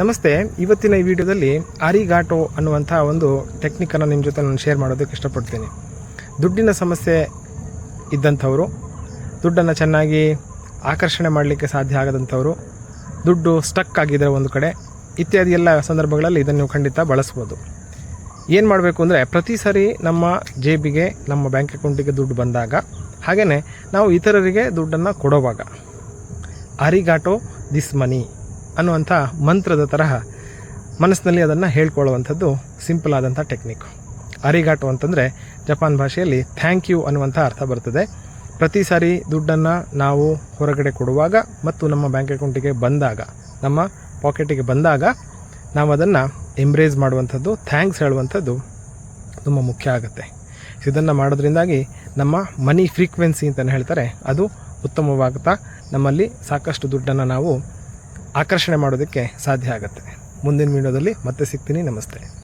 ನಮಸ್ತೆ, ಇವತ್ತಿನ ಈ ವಿಡಿಯೋದಲ್ಲಿ ಆರಿಗಾಟೋ ಅನ್ನುವಂಥ ಒಂದು ಟೆಕ್ನಿಕನ್ನು ನಿಮ್ಮ ಜೊತೆ ನಾನು ಶೇರ್ ಮಾಡೋದಕ್ಕೆ ಇಷ್ಟಪಡ್ತೀನಿ. ದುಡ್ಡಿನ ಸಮಸ್ಯೆ ಇದ್ದಂಥವರು, ದುಡ್ಡನ್ನು ಚೆನ್ನಾಗಿ ಆಕರ್ಷಣೆ ಮಾಡಲಿಕ್ಕೆ ಸಾಧ್ಯ ಆಗದಂಥವರು, ದುಡ್ಡು ಸ್ಟಕ್ ಆಗಿದ್ದರೆ ಒಂದು ಕಡೆ, ಇತ್ಯಾದಿ ಎಲ್ಲ ಸಂದರ್ಭಗಳಲ್ಲಿ ಇದನ್ನು ನೀವು ಖಂಡಿತ ಬಳಸ್ಬೋದು. ಏನು ಮಾಡಬೇಕು ಅಂದರೆ, ಪ್ರತಿ ಸಾರಿ ನಮ್ಮ ಜೇಬಿಗೆ, ನಮ್ಮ ಬ್ಯಾಂಕ್ ಅಕೌಂಟಿಗೆ ದುಡ್ಡು ಬಂದಾಗ ಹಾಗೆಯೇ ನಾವು ಇತರರಿಗೆ ದುಡ್ಡನ್ನು ಕೊಡೋವಾಗ ಅರಿಗಾಟೋ ದಿಸ್ ಮನಿ ಅನ್ನುವಂಥ ಮಂತ್ರದ ತರಹ ಮನಸ್ಸಿನಲ್ಲಿ ಅದನ್ನು ಹೇಳ್ಕೊಳ್ಳುವಂಥದ್ದು ಸಿಂಪಲ್ ಆದಂಥ ಟೆಕ್ನಿಕ್ ಅರಿಗಾಟು ಅಂತಂದರೆ ಜಪಾನ್ ಭಾಷೆಯಲ್ಲಿ ಥ್ಯಾಂಕ್ ಯು ಅನ್ನುವಂಥ ಅರ್ಥ ಬರ್ತದೆ. ಪ್ರತಿ ಸಾರಿ ದುಡ್ಡನ್ನು ನಾವು ಹೊರಗಡೆ ಕೊಡುವಾಗ ಮತ್ತು ನಮ್ಮ ಬ್ಯಾಂಕ್ ಅಕೌಂಟಿಗೆ ಬಂದಾಗ, ನಮ್ಮ ಪಾಕೆಟಿಗೆ ಬಂದಾಗ ನಾವು ಅದನ್ನು ಎಂಬ್ರೇಸ್ ಮಾಡುವಂಥದ್ದು ಥ್ಯಾಂಕ್ಸ್ ಹೇಳುವಂಥದ್ದು ತುಂಬ ಮುಖ್ಯ ಆಗುತ್ತೆ. ಇದನ್ನು ಮಾಡೋದ್ರಿಂದಾಗಿ ನಮ್ಮ ಮನಿ ಫ್ರೀಕ್ವೆನ್ಸಿ ಅಂತಲೇ ಹೇಳ್ತಾರೆ, ಅದು ಉತ್ತಮವಾಗುತ್ತಾ ನಮ್ಮಲ್ಲಿ ಸಾಕಷ್ಟು ದುಡ್ಡನ್ನು ನಾವು ಆಕರ್ಷಣೆ ಮಾಡೋದಕ್ಕೆ ಸಾಧ್ಯ ಆಗುತ್ತೆ. ಮುಂದಿನ ವಿಡಿಯೋದಲ್ಲಿ ಮತ್ತೆ ಸಿಗ್ತೀನಿ. ನಮಸ್ತೆ.